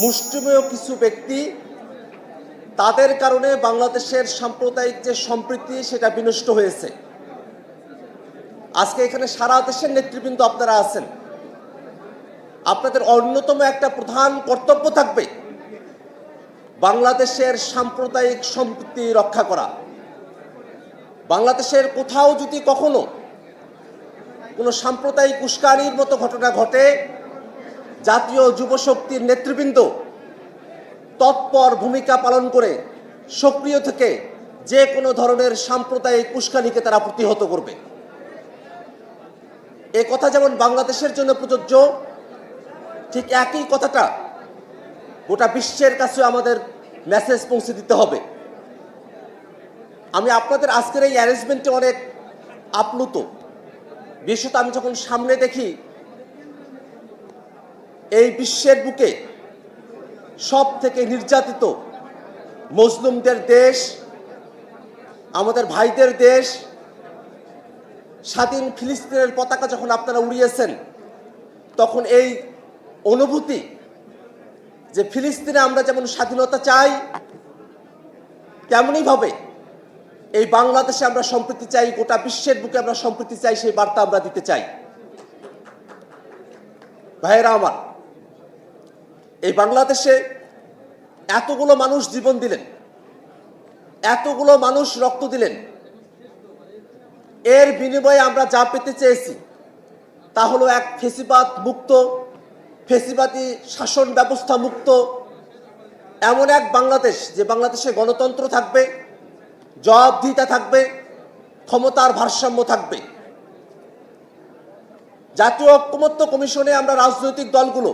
মুষ্টিমেয় কিছু ব্যক্তি তাদের কারণে বাংলাদেশের সাম্প্রদায়িক যে সম্প্রীতি, সেটা বিনষ্ট হয়েছে। আজকে এখানে সারা দেশের নেতৃবৃন্দ আপনারা আছেন। আপনাদের অন্যতম একটা প্রধান কর্তব্য থাকবে বাংলাদেশের সাম্প্রদায়িক সম্প্রীতি রক্ষা করা। বাংলাদেশের কোথাও যদি কখনো কোনো সাম্প্রদায়িক উস্কানির মতো ঘটনা ঘটে জাতীয় যুব শক্তির নেতৃবৃন্দ তৎপর ভূমিকা পালন করে সক্রিয় থেকে যে কোনো ধরনের সাম্প্রদায়িক উস্কানিকে তারা প্রতিহত করবে। এ কথা যেমন বাংলাদেশের জন্য প্রযোজ্য, ঠিক একই কথাটা গোটা বিশ্বের কাছে আমাদের মেসেজ পৌঁছে দিতে হবে। আমি আপনাদের আজকের এই অ্যারেঞ্জমেন্টে অনেক আপ্লুত। বিশেষত আমি যখন সামনে দেখি এই বিশ্বের বুকে সব থেকে নির্যাতিত মুসলিমদের দেশ, আমাদের ভাইদের দেশ, স্বাধীন ফিলিস্তিনের পতাকা যখন আপনারা উড়িয়েছেন, তখন এই অনুভূতি যে ফিলিস্তিনে আমরা যেমন স্বাধীনতা চাই তেমনইভাবে এই বাংলাদেশে আমরা সম্প্রীতি চাই, গোটা বিশ্বের বুকে আমরা সম্প্রীতি চাই, সেই বার্তা আমরা দিতে চাই। ভাইয়েরা আমার এই বাংলাদেশে এতগুলো মানুষ জীবন দিলেন, এতগুলো মানুষ রক্ত দিলেন। এর বিনিময়ে আমরা যা পেতে চেয়েছি, তা হলো এক ফেসিবাদ মুক্ত, ফেসিবাদী শাসন ব্যবস্থা মুক্ত, এমন এক বাংলাদেশ যে বাংলাদেশে গণতন্ত্র থাকবে, জবাবদিহিতা থাকবে, ক্ষমতার ভারসাম্য থাকবে। জাতীয় ঐক্যমত্য কমিশনে আমরা রাজনৈতিক দলগুলো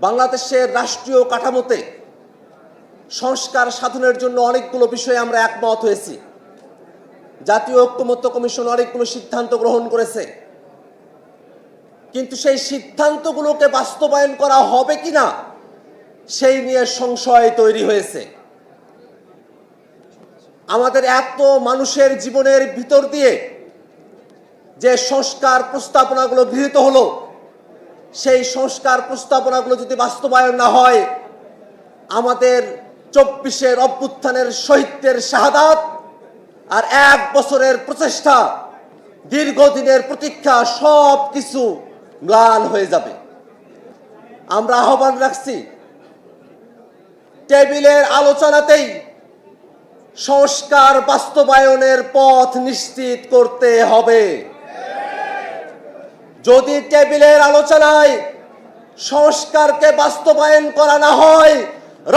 বাংলাদেশের রাষ্ট্রীয় কাঠামোতে সংস্কার সাধনের জন্য অনেকগুলো বিষয়ে আমরা একমত হয়েছি। জাতীয় ঐক্যমত্য কমিশন অনেকগুলো সিদ্ধান্ত গ্রহণ করেছে। কিন্তু সেই সিদ্ধান্তগুলোকে বাস্তবায়ন করা হবে কিনা, সেই নিয়ে সংশয় তৈরি হয়েছে। আমাদের এত মানুষের জীবনের ভিতর দিয়ে যে সংস্কার প্রস্তাবনাগুলো গৃহীত হলো সেই সংস্কার প্রস্তাবনাগুলো যদি বাস্তবায়ন না হয়, আমাদের চব্বিশের অভ্যুত্থানের শহীদদের শাহাদাত আর এক বছরের প্রচেষ্টা, দীর্ঘদিনের প্রতীক্ষা, সব কিছু ম্লান হয়ে যাবে। আমরা আহ্বান রাখছি, টেবিলের আলোচনাতেই সংস্কার বাস্তবায়নের পথ নিশ্চিত করতে হবে। যদি টেবিলের আলোচনায় সংস্কারকে বাস্তবায়ন করা না হয়,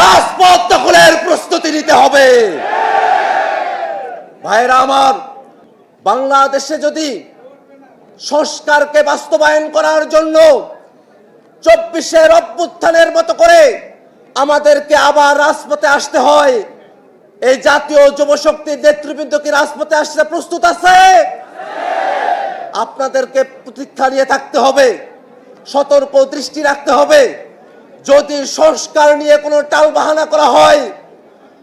রাজপথ দখলের প্রস্তুতি নিতে হবে। ভাইরা আমার, বাংলাদেশে যদি সংস্কারকে বাস্তবায়ন করার জন্য চব্বিশের অভ্যুত্থানের মতো করে আমাদেরকে আবার রাজপথে আসতে হয়, এই জাতীয় যুবশক্তির নেতৃবৃন্দ কি রাজপথে আসতে প্রস্তুত আছে? আপনাদেরকে প্রতীক্ষা নিয়ে থাকতে হবে, সতর্ক দৃষ্টি রাখতে হবে। যদি সংস্কার নিয়ে কোনো টাল বাহানা করা হয়,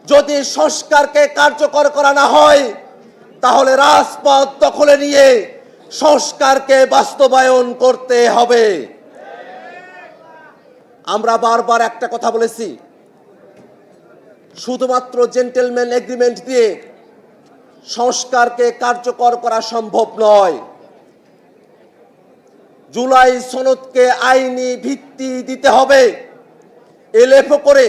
যদি সংস্কারকে কার্যকর করা না হয়, তাহলে রাজপথ দখলে নিয়ে সংস্কারকে বাস্তবায়ন করতে হবে। আমরা বারবার একটা কথা বলেছি, শুধুমাত্র জেন্টেলম্যান এগ্রিমেন্ট দিয়ে সংস্কারকে কার্যকর করা সম্ভব নয়। জুলাই সনদকে আইনি ভিত্তি দিতে হবে। এলেফো করে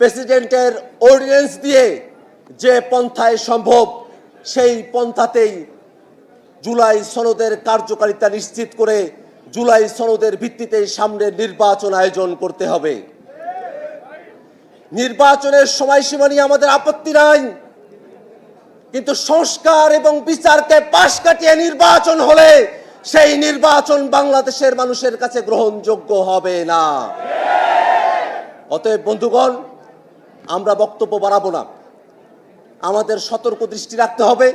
প্রেসিডেন্টের অর্ডিন্যান্স দিয়ে যে পন্থায় সম্ভব, সেই পন্থাতেই জুলাই সনদের কার্যকারিতা নিশ্চিত করে জুলাই সনদের ভিত্তিতে সামনে নির্বাচন আয়োজন করতে হবে। নির্বাচনের সময়সীমা নিয়ে আমাদের আপত্তি নাই, কিন্তু সংস্কার এবং বিচারকে পাশ কাটিয়ে নির্বাচন হলে সেই নির্বাচন বাংলাদেশের মানুষের কাছে গ্রহণযোগ্য হবে না। অতএব বন্ধুগণ, আমরা বক্তব্য বাড়াবো না। আমাদের সতর্ক দৃষ্টি রাখতে হবে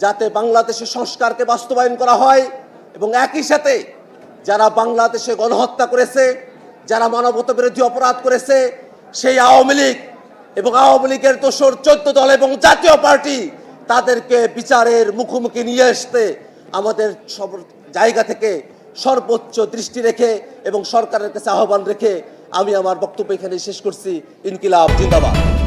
যাতে বাংলাদেশে সংস্কারকে বাস্তবায়ন করা হয় এবং একই সাথে যারা বাংলাদেশে গণহত্যা করেছে, যারা মানবতা বিরোধী অপরাধ করেছে, সেই আওয়ামী লীগ এবং আওয়ামী লীগের দোসর চোদ্দ দল এবং জাতীয় পার্টি তাদেরকে বিচারের মুখোমুখি নিয়ে আসতে আমাদের সব জায়গা থেকে সর্বোচ্চ দৃষ্টি রেখে এবং সরকারের কাছে আহ্বান রেখে আমি আমার বক্তব্য এখানে শেষ করছি। ইনকিলাব, জিন্দাবাদ।